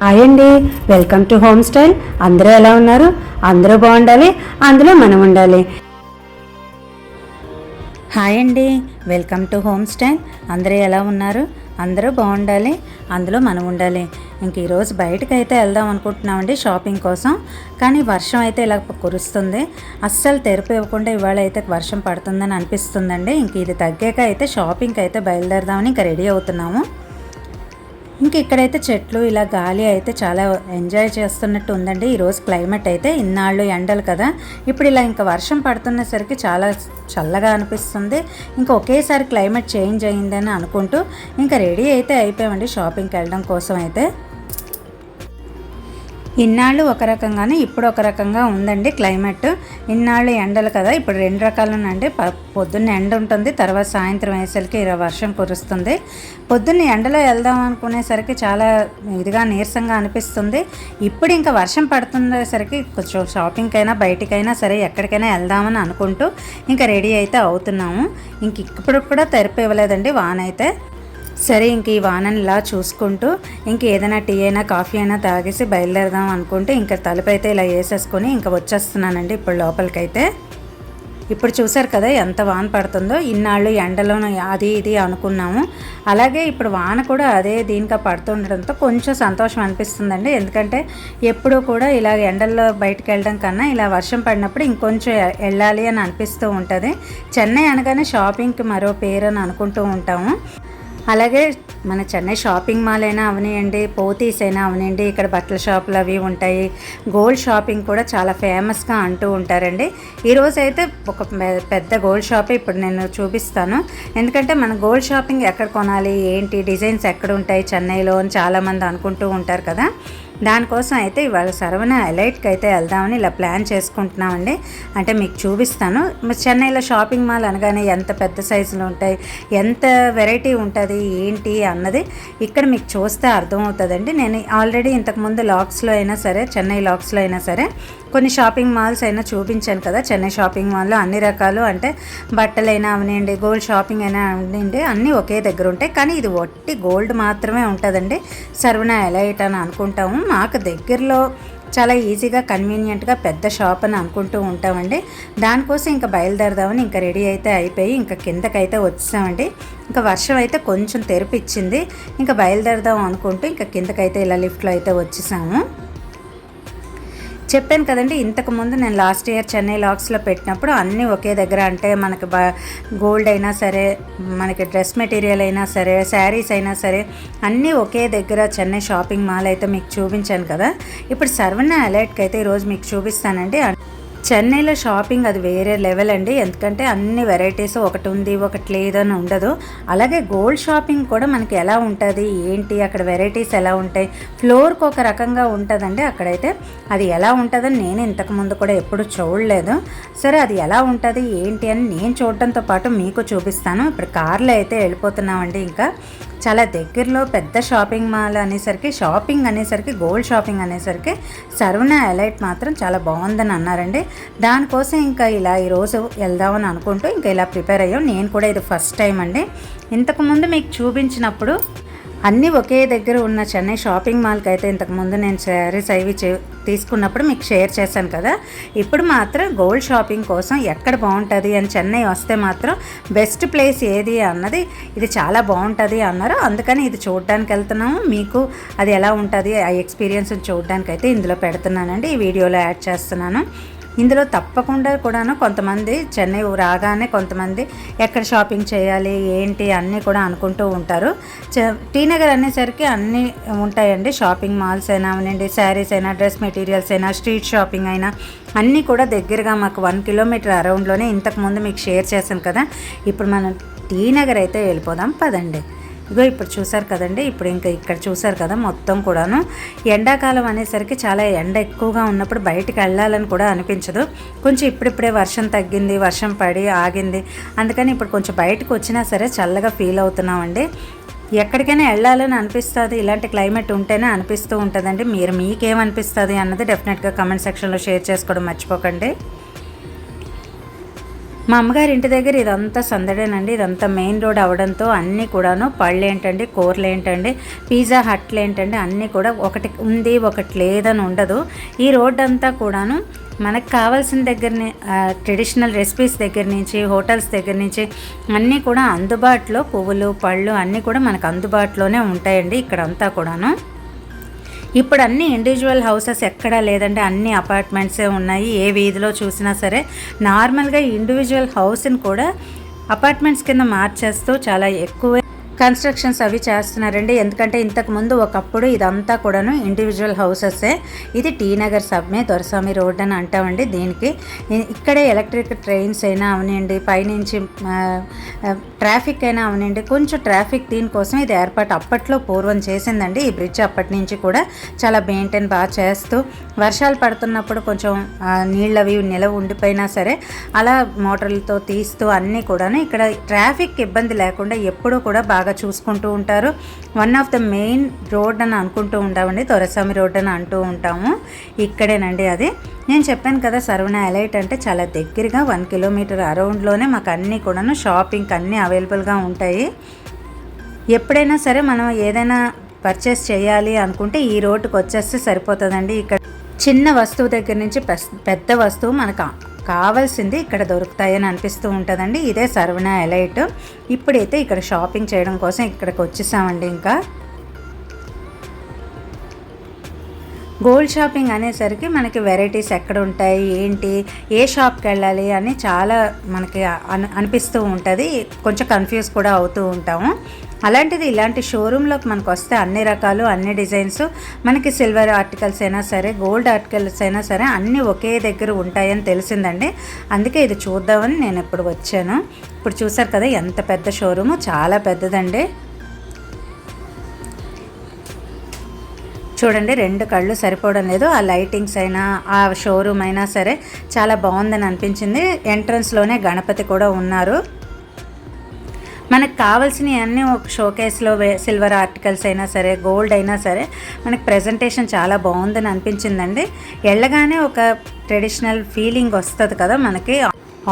Hi అండి welcome to home style అందరూ ఎలా ఉన్నారు? అందరూ బాగుండాలి అందులో మనం ఉండాలి. హాయ్ అండి వెల్కమ్ టు హోమ్ స్టైల్ అందరూ ఎలా ఉన్నారు? అందరూ బాగుండాలి అందులో మనం ఉండాలి. ఇంక ఈరోజు బయటకు అయితే వెళ్దాం అనుకుంటున్నామండి షాపింగ్ కోసం. కానీ వర్షం అయితే ఇలా కురుస్తుంది. అస్సలు తెరుపు ఇవ్వకుండా ఇవాళ అయితే వర్షం పడుతుందని అనిపిస్తుందండి. ఇంక ఇది తగ్గాక అయితే షాపింగ్కి అయితే బయలుదేరదామని ఇంకా రెడీ అవుతున్నాము. ఇంక ఇక్కడైతే చెట్లు ఇలా గాలి అయితే చాలా ఎంజాయ్ చేస్తున్నట్టు ఉందండి. ఈరోజు క్లైమేట్ అయితే ఇన్నాళ్ళు ఎండలు కదా. ఇప్పుడు ఇలా ఇంకా వర్షం పడుతున్నసరికి చాలా చల్లగా అనిపిస్తుంది. ఇంకా ఒకేసారి క్లైమేట్ చేంజ్ అయ్యిందని అనుకుంటూ ఇంకా రెడీ అయితే అయిపోయామండి షాపింగ్కి వెళ్ళడం కోసం అయితే. ఇన్నాళ్ళు ఒక రకంగానే ఇప్పుడు ఒక రకంగా ఉందండి క్లైమేట్. ఇన్నాళ్ళు ఎండలు కదా ఇప్పుడు రెండు రకాలునండి ప పొద్దున్న ఎండ ఉంటుంది తర్వాత సాయంత్రం వేసరికి ఇరవై వర్షం కురుస్తుంది. పొద్దున్న ఎండలో వెళ్దాం అనుకునేసరికి చాలా ఇదిగా నీరసంగా అనిపిస్తుంది. ఇప్పుడు ఇంకా వర్షం పడుతుండేసరికి కొంచెం షాపింగ్కైనా బయటికైనా సరే ఎక్కడికైనా వెళ్దామని అనుకుంటూ ఇంకా రెడీ అయితే అవుతున్నాము. ఇంక ఇప్పుడు కూడా తెరిపి ఇవ్వలేదండి వాన అయితే సరే ఇంక ఈ వానని ఇలా చూసుకుంటూ ఇంక ఏదైనా టీ అయినా కాఫీ అయినా తాగేసి బయలుదేరదాం అనుకుంటే ఇంకా తలుపు అయితే ఇలా వేసేసుకొని ఇంకా వచ్చేస్తున్నానండి ఇప్పుడు లోపలికైతే. ఇప్పుడు చూసారు కదా ఎంత వాన పడుతుందో ఇన్నాళ్ళు ఎండలోనూ అది ఇది అనుకున్నాము. అలాగే ఇప్పుడు వాన కూడా అదే దీనిగా పడుతుండడంతో కొంచెం సంతోషం అనిపిస్తుందండి. ఎందుకంటే ఎప్పుడూ కూడా ఇలా ఎండల్లో బయటకు వెళ్ళడం కన్నా ఇలా వర్షం పడినప్పుడు ఇంకొంచెం వెళ్ళాలి అని అనిపిస్తూ ఉంటుంది. చెన్నై అనగానే షాపింగ్కి మరో పేరు అని అనుకుంటూ ఉంటాము. అలాగే మన చెన్నై షాపింగ్ మాల్ అయినా అవనియండి పోతీస్ అయినా అవనివ్వండి ఇక్కడ బట్టల షాపులు అవి ఉంటాయి. గోల్డ్ షాపింగ్ కూడా చాలా ఫేమస్గా అంటూ ఉంటారండి. ఈరోజు అయితే ఒక పెద్ద గోల్డ్ షాప్ ఇప్పుడు నేను చూపిస్తాను. ఎందుకంటే మన గోల్డ్ షాపింగ్ ఎక్కడ కొనాలి ఏంటి డిజైన్స్ ఎక్కడ ఉంటాయి చెన్నైలో అని చాలామంది అనుకుంటూ ఉంటారు కదా. దానికోసం అయితే ఇవాళ సరవణ ఎలైట్కి అయితే వెళ్దామని ఇలా ప్లాన్ చేసుకుంటున్నామండి. అంటే మీకు చూపిస్తాను. చెన్నైలో షాపింగ్ మాల్ అనగానే ఎంత పెద్ద సైజులు ఉంటాయి ఎంత వెరైటీ ఉంటుంది ఏంటి అన్నది ఇక్కడ మీకు చూస్తే అర్థమవుతుందండి. నేను ఆల్రెడీ ఇంతకుముందు లాక్స్లో అయినా సరే చెన్నై లాక్స్లో అయినా సరే కొన్ని షాపింగ్ మాల్స్ అయినా చూపించాను కదా. చెన్నై షాపింగ్ మాల్లో అన్ని రకాలు అంటే బట్టలైనా అవనివ్వండి గోల్డ్ షాపింగ్ అయినా అవనివ్వండి అన్నీ ఒకే దగ్గర ఉంటాయి. కానీ ఇది ఒట్టి గోల్డ్ మాత్రమే ఉంటుందండి. సర్వనా ఎలైట్ అని అనుకుంటాము. మాకు దగ్గరలో చాలా ఈజీగా కన్వీనియంట్గా పెద్ద షాప్ అని అనుకుంటూ ఉంటామండి. దానికోసం ఇంకా బయలుదేరదామని ఇంకా రెడీ అయితే అయిపోయి ఇంకా కిందకైతే వచ్చేసామండి ఇంకా వర్షం అయితే కొంచెం తెరిపిచ్చింది. ఇంకా బయలుదేరదాం అనుకుంటూ ఇంకా కిందకైతే ఇలా లిఫ్ట్లో అయితే వచ్చేసాము. చెప్పాను కదండి ఇంతకుముందు నేను లాస్ట్ ఇయర్ చెన్నై లాక్స్లో పెట్టినప్పుడు అన్నీ ఒకే దగ్గర అంటే మనకి బా గోల్డ్ అయినా సరే మనకి డ్రెస్ మెటీరియల్ అయినా సరే శారీస్ అయినా సరే అన్నీ ఒకే దగ్గర చెన్నై షాపింగ్ మాల్ అయితే మీకు చూపించాను కదా. ఇప్పుడు సర్వణ అలర్ట్కి అయితే ఈరోజు మీకు చూపిస్తానండి. చెన్నైలో షాపింగ్ అది వేరే లెవెల్ అండి. ఎందుకంటే అన్ని వెరైటీస్ ఒకటి ఉంది ఒకటి లేదని ఉండదు. అలాగే గోల్డ్ షాపింగ్ కూడా మనకి ఎలా ఉంటుంది ఏంటి అక్కడ వెరైటీస్ ఎలా ఉంటాయి ఫ్లోర్కి ఒక రకంగా ఉంటుందండి. అక్కడైతే అది ఎలా ఉంటుందని నేను ఇంతకుముందు కూడా ఎప్పుడు చూడలేదు. సరే అది ఎలా ఉంటుంది ఏంటి అని నేను చూడటంతో పాటు మీకు చూపిస్తాను. ఇప్పుడు కార్లో అయితే వెళ్ళిపోతున్నామండి ఇంకా. చాలా దగ్గరలో పెద్ద షాపింగ్ మాల్ అనేసరికి షాపింగ్ అనేసరికి గోల్డ్ షాపింగ్ అనేసరికి సర్వన ఎలైట్ మాత్రం చాలా బాగుందని అన్నారండి. దానికోసం ఇంకా ఇలా ఈరోజు వెళ్దామని అనుకుంటూ ఇంకా ఇలా ప్రిపేర్ అయ్యాం. నేను కూడా ఇది ఫస్ట్ టైం అండి. ఇంతకుముందు మీకు చూపించినప్పుడు అన్నీ ఒకే దగ్గర ఉన్న చెన్నై షాపింగ్ మాల్కి అయితే ఇంతకుముందు నేను శారీస్ అవి తీసుకున్నప్పుడు మీకు షేర్ చేశాను కదా. ఇప్పుడు మాత్రం గోల్డ్ షాపింగ్ కోసం ఎక్కడ బాగుంటుంది అని చెన్నై వస్తే మాత్రం బెస్ట్ ప్లేస్ ఏది అన్నది ఇది చాలా బాగుంటుంది అన్నారు. అందుకని ఇది చూడడానికి వెళ్తున్నాము. మీకు అది ఎలా ఉంటుంది ఆ ఎక్స్పీరియన్స్ చూడడానికి అయితే ఇందులో పెడుతున్నానండి. ఈ వీడియోలో యాడ్ చేస్తున్నాను. ఇందులో తప్పకుండా కూడాను కొంతమంది చెన్నై రాగానే కొంతమంది ఎక్కడ షాపింగ్ చేయాలి ఏంటి అన్నీ కూడా అనుకుంటూ ఉంటారు. టీ నగర్ అనేసరికి అన్నీ ఉంటాయండి. షాపింగ్ మాల్స్ అయినా అవనండి శారీస్ అయినా డ్రెస్ మెటీరియల్స్ అయినా స్ట్రీట్ షాపింగ్ అయినా అన్నీ కూడా దగ్గరగా మాకు వన్ కిలోమీటర్ అరౌండ్లోనే ఇంతకుముందు మీకు షేర్ చేశాను కదా. ఇప్పుడు మనం టీ నగర్ అయితే వెళ్ళిపోదాం పదండి. ఇగో ఇప్పుడు చూసారు కదండి. ఇప్పుడు ఇంకా ఇక్కడ చూసారు కదా మొత్తం కూడాను. ఎండాకాలం అనేసరికి చాలా ఎండ ఎక్కువగా ఉన్నప్పుడు బయటికి వెళ్ళాలని కూడా అనిపించదు. కొంచెం ఇప్పుడిప్పుడే వర్షం తగ్గింది వర్షం పడి ఆగింది. అందుకని ఇప్పుడు కొంచెం బయటకు వచ్చినా సరే చల్లగా ఫీల్ అవుతున్నామండి. ఎక్కడికైనా వెళ్ళాలని అనిపిస్తుంది. ఇలాంటి క్లైమేట్ ఉంటేనే అనిపిస్తూ ఉంటుందండి. మీరు మీకేమనిపిస్తుంది అన్నది డెఫినెట్గా కమెంట్ సెక్షన్లో షేర్ చేసుకోవడం మర్చిపోకండి. మా అమ్మగారి ఇంటి దగ్గర ఇదంతా సందడేనండి. ఇదంతా మెయిన్ రోడ్ అవడంతో అన్నీ కూడాను పళ్ళు ఏంటండి కూరలు ఏంటండి పిజ్జా హట్లు ఏంటండి అన్నీ కూడా ఒకటి ఉంది ఒకటి లేదని ఉండదు. ఈ రోడ్ అంతా కూడాను మనకు కావాల్సిన దగ్గర ట్రెడిషనల్ రెసిపీస్ దగ్గర నుంచి హోటల్స్ దగ్గర నుంచి అన్నీ కూడా అందుబాటులో పువ్వులు పళ్ళు అన్నీ కూడా మనకు అందుబాటులోనే ఉంటాయండి ఇక్కడంతా కూడాను. ఇప్పుడు అన్ని ఇండివిజువల్ హౌసెస్ ఎక్కడా లేదంటే అన్ని అపార్ట్మెంట్సే ఉన్నాయి. ఏ వీధిలో చూసినా సరే నార్మల్గా ఇండివిజువల్ హౌస్ని కూడా అపార్ట్మెంట్స్ కింద మార్చేస్తూ చాలా ఎక్కువ కన్స్ట్రక్షన్స్ అవి చేస్తున్నారండి. ఎందుకంటే ఇంతకు ముందు ఒకప్పుడు ఇదంతా కూడాను ఇండివిజువల్ హౌసెసే ఇది టీ నగర్ సబ్మే దొరస్వామి రోడ్ అని అంటామండి దీనికి. ఇక్కడే ఎలక్ట్రిక్ ట్రైన్స్ అయినా అవనండి పైనుంచి ట్రాఫిక్ అయినా అవనండి కొంచెం ట్రాఫిక్ దీనికోసం ఇది ఏర్పాటు అప్పట్లో పూర్వం చేసిందండి. ఈ బ్రిడ్జ్ అప్పటి నుంచి కూడా చాలా మెయింటైన్ బాగా చేస్తూ వర్షాలు పడుతున్నప్పుడు కొంచెం నీళ్ళు అవి నిలవ ఉండిపోయినా సరే అలా మోటార్లతో తీస్తూ అన్నీ కూడాను ఇక్కడ ట్రాఫిక్ ఇబ్బంది లేకుండా ఎప్పుడూ కూడా బాగా బాగా చూసుకుంటూ ఉంటారు. One of the main road అని అనుకుంటూ ఉంటామండి. దొరస్వామి రోడ్ అని అంటూ ఉంటాము. ఇక్కడేనండి అది. నేను చెప్పాను కదా సర్వణ ఎలైట్ అంటే చాలా దగ్గరగా వన్ కిలోమీటర్ అరౌండ్లోనే మాకు అన్నీ కూడాను షాపింగ్ అన్నీ అవైలబుల్గా ఉంటాయి. ఎప్పుడైనా సరే మనం ఏదైనా పర్చేస్ చేయాలి అనుకుంటే ఈ రోడ్డుకి వచ్చేస్తే సరిపోతుందండి. ఇక్కడ చిన్న వస్తువు దగ్గర నుంచి పెద్ద వస్తువు మనకు కావాల్సింది ఇక్కడ దొరుకుతాయని అనిపిస్తూ ఉంటుందండి. ఇదే సర్వనా ఎలైట్. ఇప్పుడైతే ఇక్కడ షాపింగ్ చేయడం కోసం ఇక్కడికి వచ్చేసామండి ఇంకా. గోల్డ్ షాపింగ్ అనేసరికి మనకి వెరైటీస్ ఎక్కడ ఉంటాయి ఏంటి ఏ షాప్కి వెళ్ళాలి అని చాలా మనకి అనిపిస్తూ ఉంటుంది. కొంచెం కన్ఫ్యూజ్ కూడా అవుతూ ఉంటాము. అలాంటిది ఇలాంటి షోరూంలోకి మనకు వస్తే అన్ని రకాలు అన్ని డిజైన్స్. మనకి సిల్వర్ ఆర్టికల్స్ అయినా సరే గోల్డ్ ఆర్టికల్స్ అయినా సరే అన్నీ ఒకే దగ్గర ఉంటాయని తెలిసిందండి. అందుకే ఇది చూద్దామని నేను ఇప్పుడు వచ్చాను. ఇప్పుడు చూసారు కదా ఎంత పెద్ద షోరూము చాలా పెద్దదండి. చూడండి రెండు కళ్ళు సరిపోవడం లేదు. ఆ లైటింగ్స్ అయినా ఆ షోరూమ్ అయినా సరే చాలా బాగుందని అనిపించింది. ఎంట్రన్స్లోనే గణపతి కూడా ఉన్నారు. మనకు కావాల్సినవి అన్నీ ఒక షోకేస్లో సిల్వర్ ఆర్టికల్స్ అయినా సరే గోల్డ్ అయినా సరే మనకు ప్రజెంటేషన్ చాలా బాగుందని అనిపించిందండి. వెళ్ళగానే ఒక ట్రెడిషనల్ ఫీలింగ్ వస్తుంది కదా మనకి.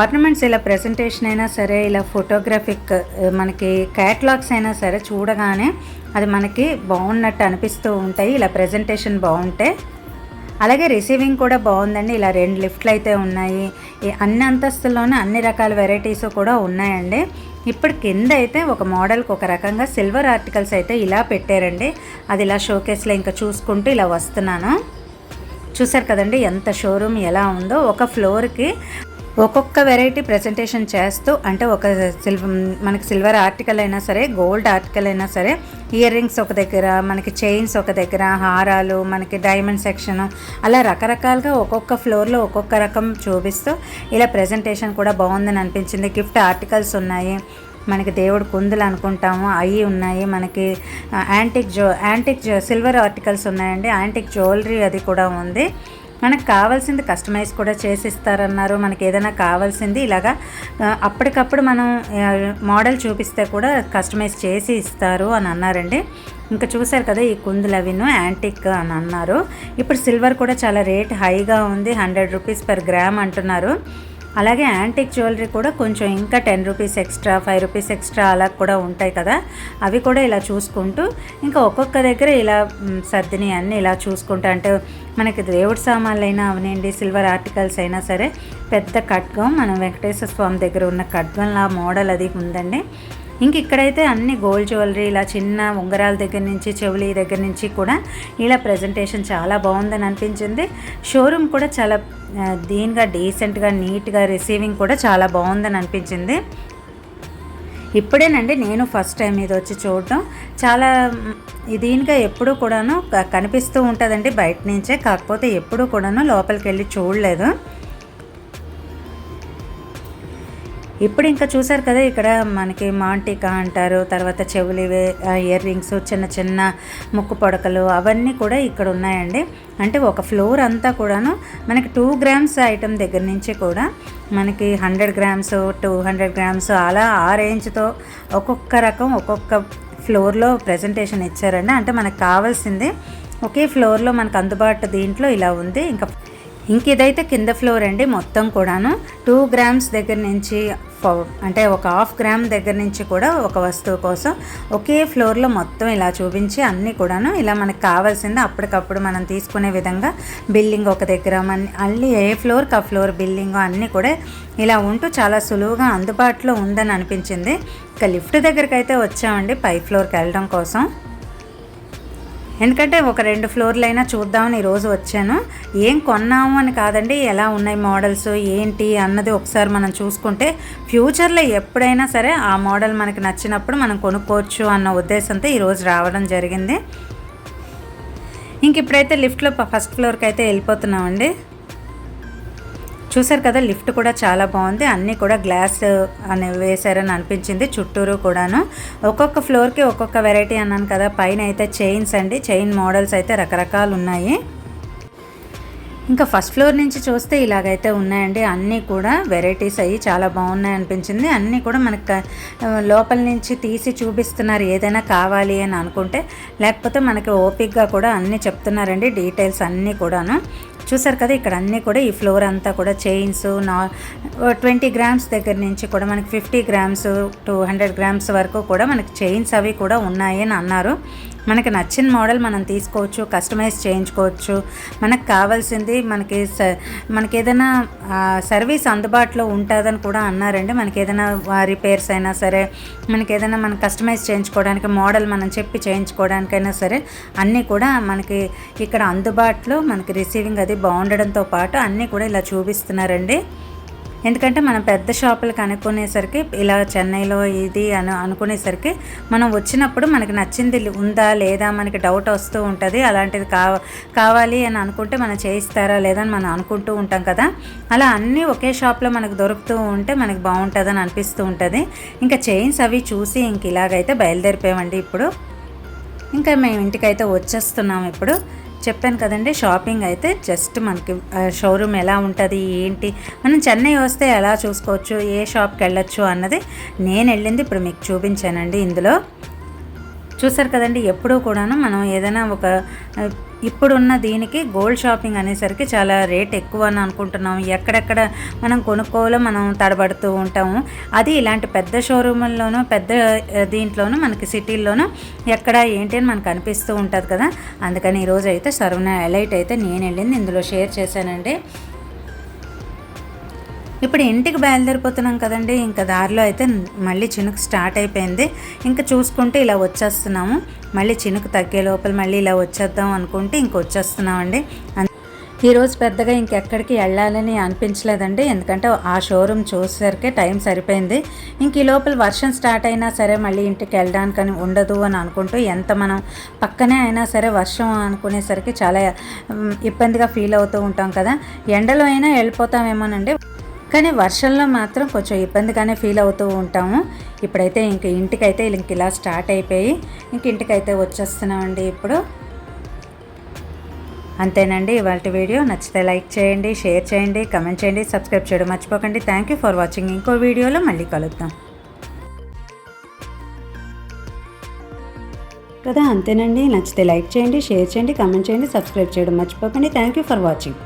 ఆర్నమెంట్స్ ఇలా ప్రజెంటేషన్ అయినా సరే ఇలా ఫోటోగ్రాఫిక్ మనకి క్యాటలాగ్స్ అయినా సరే చూడగానే అది మనకి బాగున్నట్టు అనిపిస్తూ ఉంటాయి. ఇలా ప్రజెంటేషన్ బాగుంటే అలాగే రిసీవింగ్ కూడా బాగుందండి. ఇలా రెండు లిఫ్ట్లు అయితే ఉన్నాయి. అన్ని అంతస్తుల్లోనే అన్ని రకాల వెరైటీస్ కూడా ఉన్నాయండి. ఇప్పుడు కింద అయితే ఒక మోడల్కి ఒక రకంగా సిల్వర్ ఆర్టికల్స్ అయితే ఇలా పెట్టారండి. అది ఇలా షోకేస్లో ఇంకా చూసుకుంటూ ఇలా వస్తున్నాను. చూసారు కదండి ఎంత షోరూమ్ ఎలా ఉందో. ఒక ఫ్లోర్కి ఒక్కొక్క వెరైటీ ప్రజెంటేషన్ చేస్తూ అంటే ఒక సిల్వర్ మనకి సిల్వర్ ఆర్టికల్ అయినా సరే గోల్డ్ ఆర్టికల్ అయినా సరే ఇయర్ రింగ్స్ ఒక దగ్గర మనకి చైన్స్ ఒక దగ్గర హారాలు మనకి డైమండ్ సెక్షన్ అలా రకరకాలుగా ఒక్కొక్క ఫ్లోర్లో ఒక్కొక్క రకం చూపిస్తూ ఇలా ప్రజెంటేషన్ కూడా బాగుందని అనిపించింది. గిఫ్ట్ ఆర్టికల్స్ ఉన్నాయి. మనకి దేవుడు కుందులు అనుకుంటాము. అవి ఉన్నాయి. మనకి యాంటిక్ జో యాంటిక్ సిల్వర్ ఆర్టికల్స్ ఉన్నాయండి. యాంటిక్ జ్యువెలరీ అది కూడా ఉంది. మనకు కావాల్సింది కస్టమైజ్ కూడా చేసిస్తారన్నారు. మనకి ఏదైనా కావాల్సింది ఇలాగా అప్పటికప్పుడు మనం మోడల్ చూపిస్తే కూడా కస్టమైజ్ చేసి ఇస్తారు అని అన్నారండి. ఇంకా చూశారు కదా ఈ కుందులు అవిను యాంటిక్ అని అన్నారు. ఇప్పుడు సిల్వర్ కూడా చాలా రేట్ హైగా ఉంది హండ్రెడ్ రూపీస్ పర్ గ్రామ్ అంటున్నారు. అలాగే యాంటిక్ జ్యువెలరీ కూడా కొంచెం ఇంకా ten rupees extra five rupees extra అలా కూడా ఉంటాయి కదా. అవి కూడా ఇలా చూసుకుంటూ ఇంకా ఒక్కొక్క దగ్గర ఇలా సర్దిని అన్నీ ఇలా చూసుకుంటూ. అంటే మనకి దేవుడి సామాన్లు అయినా అవనండి సిల్వర్ ఆర్టికల్స్ అయినా సరే పెద్ద ఖడ్గం మనం వెంకటేశ్వర స్వామి దగ్గర ఉన్న ఖడ్గంలా మోడల్ అది ఉందండి. ఇంక ఇక్కడైతే అన్ని గోల్డ్ జ్యువెలరీ ఇలా చిన్న ఉంగరాల దగ్గర నుంచి చెవులి దగ్గర నుంచి కూడా ఇలా ప్రజెంటేషన్ చాలా బాగుందని అనిపించింది. షోరూమ్ కూడా చాలా దీనిగా డీసెంట్గా నీట్గా రిసీవింగ్ కూడా చాలా బాగుందని అనిపించింది. ఇప్పుడేనండి నేను ఫస్ట్ టైం ఇది వచ్చి చూడటం. చాలా దీనిగా ఎప్పుడూ కూడాను కనిపిస్తూ ఉంటుందండి బయట నుంచే. కాకపోతే ఎప్పుడూ కూడాను లోపలికి వెళ్ళి చూడలేదు. ఇప్పుడు ఇంకా చూసారు కదా ఇక్కడ మనకి మాంటికా అంటారు తర్వాత చెవులు ఇయర్ రింగ్స్ చిన్న చిన్న ముక్కు పొడకలు అవన్నీ కూడా ఇక్కడ ఉన్నాయండి. అంటే ఒక ఫ్లోర్ అంతా కూడాను మనకి టూ గ్రామ్స్ ఐటమ్ దగ్గర నుంచి కూడా మనకి hundred grams two hundred grams అలా ఆ రేంజ్తో ఒక్కొక్క రకం ఒక్కొక్క ఫ్లోర్లో ప్రజెంటేషన్ ఇచ్చారండి. అంటే మనకు కావాల్సింది ఒకే ఫ్లోర్లో మనకు అందుబాటు దీంట్లో ఇలా ఉంది. ఇంకా ఇంక ఇదైతే కింద ఫ్లోర్ అండి మొత్తం కూడాను. టూ గ్రామ్స్ దగ్గర నుంచి అంటే ఒక హాఫ్ గ్రామ్ దగ్గర నుంచి కూడా ఒక వస్తువు కోసం ఒకే ఫ్లోర్లో మొత్తం ఇలా చూపించి అన్నీ కూడాను ఇలా మనకు కావాల్సింది అప్పటికప్పుడు మనం తీసుకునే విధంగా బిల్డింగ్ ఒక దగ్గర మన అన్ని ఏ ఫ్లోర్కి ఆ ఫ్లోర్ బిల్డింగ్ అన్నీ కూడా ఇలా ఉంటూ చాలా సులువుగా అందుబాటులో ఉందని అనిపించింది. ఇక లిఫ్ట్ దగ్గరికి అయితే వచ్చామండి పై ఫ్లోర్కి వెళ్ళడం కోసం. ఎందుకంటే ఒక రెండు ఫ్లోర్లైనా చూద్దామని ఈరోజు వచ్చాను. ఏం కొన్నాము అని కాదండి ఎలా ఉన్నాయి మోడల్స్ ఏంటి అన్నది ఒకసారి మనం చూసుకుంటే ఫ్యూచర్లో ఎప్పుడైనా సరే ఆ మోడల్ మనకి నచ్చినప్పుడు మనం కొనుక్కోవచ్చు అన్న ఉద్దేశంతో ఈరోజు రావడం జరిగింది. ఇంక ఇప్పుడైతే లిఫ్ట్లో ఫస్ట్ ఫ్లోర్కి అయితే వెళ్ళిపోతున్నామండి. చూసారు కదా లిఫ్ట్ కూడా చాలా బాగుంది. అన్నీ కూడా గ్లాస్ అని వేశారని అనిపించింది చుట్టూరు కూడాను. ఒక్కొక్క ఫ్లోర్కి ఒక్కొక్క వెరైటీ అన్నాను కదా పైన అయితే చైన్స్ అండి. చైన్ మోడల్స్ అయితే రకరకాలు ఉన్నాయి. ఇంకా ఫస్ట్ ఫ్లోర్ నుంచి చూస్తే ఇలాగైతే ఉన్నాయండి. అన్నీ కూడా వెరైటీస్ అయ్యి చాలా బాగున్నాయి అనిపించింది. అన్నీ కూడా మనకు లోపల నుంచి తీసి చూపిస్తున్నారు ఏదైనా కావాలి అని అనుకుంటే లేకపోతే మనకి ఓపిక్గా కూడా అన్నీ చెప్తున్నారండి డీటెయిల్స్ అన్నీ కూడాను. చూసారు కదా ఇక్కడ అన్నీ కూడా ఈ ఫ్లోర్ అంతా కూడా చైన్స్ నా ట్వంటీ గ్రామ్స్ దగ్గర నుంచి కూడా మనకి fifty grams two hundred grams వరకు కూడా మనకి చైన్స్ అవి కూడా ఉన్నాయి అని అన్నారు. మనకి నచ్చిన మోడల్ మనం తీసుకోవచ్చు కస్టమైజ్ చేయించుకోవచ్చు. మనకు కావాల్సింది మనకి స- మనకి ఏదైనా సర్వీస్ అందుబాటులో ఉంటుందని కూడా అన్నారండి. మనకి ఏదైనా రిపేర్స్ అయినా సరే మనకి ఏదైనా మనం కస్టమైజ్ చేయించుకోవడానికి మోడల్ మనం చెప్పి చేయించుకోవడానికైనా సరే అన్నీ కూడా మనకి ఇక్కడ అందుబాటులో మనకి రిసీవింగ్ అది బాగుండడంతో పాటు అన్నీ కూడా ఇలా చూపిస్తున్నారండి. ఎందుకంటే మనం పెద్ద షాపులకు అనుకునేసరికి ఇలా చెన్నైలో ఇది అని అనుకునేసరికి మనం వచ్చినప్పుడు మనకి నచ్చింది ఉందా లేదా మనకి డౌట్ వస్తూ ఉంటుంది. అలాంటిది కావ కావాలి అని అనుకుంటే మనం చేయిస్తారా లేదా అని మనం అనుకుంటూ ఉంటాం కదా. అలా అన్నీ ఒకే షాప్లో మనకు దొరుకుతూ ఉంటే మనకి బాగుంటుందని అనిపిస్తూ ఉంటుంది. ఇంకా చైన్స్ అవి చూసి ఇంక ఇలాగైతే బయలుదేరిపోయామండి ఇప్పుడు. ఇంకా మేము ఇంటికైతే వచ్చేస్తున్నాం ఇప్పుడు. చెప్పాను కదండి షాపింగ్ అయితే జస్ట్ మనకి షోరూమ్ ఎలా ఉంటుంది ఏంటి? మనం చెన్నై వస్తే ఎలా చూసుకోవచ్చు ఏ షాప్కి వెళ్ళొచ్చు అన్నది నేను వెళ్ళింది ఇప్పుడు మీకు చూపించానండి ఇందులో. చూసారు కదండి ఎప్పుడూ కూడాను మనం ఏదైనా ఒక ఇప్పుడున్న దీనికి గోల్డ్ షాపింగ్ అనేసరికి చాలా రేట్ ఎక్కువ అని అనుకుంటున్నాం ఎక్కడెక్కడ మనం కొనుక్కోవాలో మనం తడబడుతూ ఉంటాము. అది ఇలాంటి పెద్ద షోరూముల్లోనూ పెద్ద దీంట్లోనూ మనకి సిటీల్లోనూ ఎక్కడ ఏంటి అని మనకు అనిపిస్తూ ఉంటుంది కదా. అందుకని ఈరోజు అయితే సర్వన ఎలైట్ అయితే నేను వెళ్ళింది ఇందులో షేర్ చేశానండి. ఇప్పుడు ఇంటికి బయలుదేరిపోతున్నాం కదండి. ఇంకా దారిలో అయితే మళ్ళీ చినుకు స్టార్ట్ అయిపోయింది. ఇంకా చూసుకుంటే ఇలా వచ్చేస్తున్నాము. మళ్ళీ చినుకు తగ్గే లోపల మళ్ళీ ఇలా వచ్చేద్దాం అనుకుంటే ఇంక వచ్చేస్తున్నామండి. ఈరోజు పెద్దగా ఇంకెక్కడికి వెళ్ళాలని అనిపించలేదండి. ఎందుకంటే ఆ షోరూమ్ చూసేసరికి టైం సరిపోయింది. ఇంక ఈ లోపల వర్షం స్టార్ట్ అయినా సరే మళ్ళీ ఇంటికి వెళ్ళడానికని ఉండదు అని అనుకుంటూ ఎంత మనం పక్కనే అయినా సరే వర్షం అనుకునేసరికి చాలా ఇబ్బందిగా ఫీల్ అవుతూ ఉంటాం కదా. ఎండలో అయినా వెళ్ళిపోతామేమోనండి. కానీ వర్షంలో మాత్రం కొంచెం ఇబ్బందిగానే ఫీల్ అవుతూ ఉంటాము. ఇప్పుడైతే ఇంక ఇంటికైతే ఇంక ఇలా స్టార్ట్ అయిపోయి ఇంక ఇంటికైతే వచ్చేస్తున్నామండి ఇప్పుడు. అంతేనండి ఇవాళ వీడియో నచ్చితే లైక్ చేయండి షేర్ చేయండి కమెంట్ చేయండి సబ్స్క్రైబ్ చేయడం మర్చిపోకండి. థ్యాంక్ యూ ఫర్ వాచింగ్ ఇంకో వీడియోలో మళ్ళీ కలుద్దాం. కదా అంతేనండి. నచ్చితే లైక్ చేయండి షేర్ చేయండి కమెంట్ చేయండి సబ్స్క్రైబ్ చేయడం మర్చిపోకండి. Thank you for watching.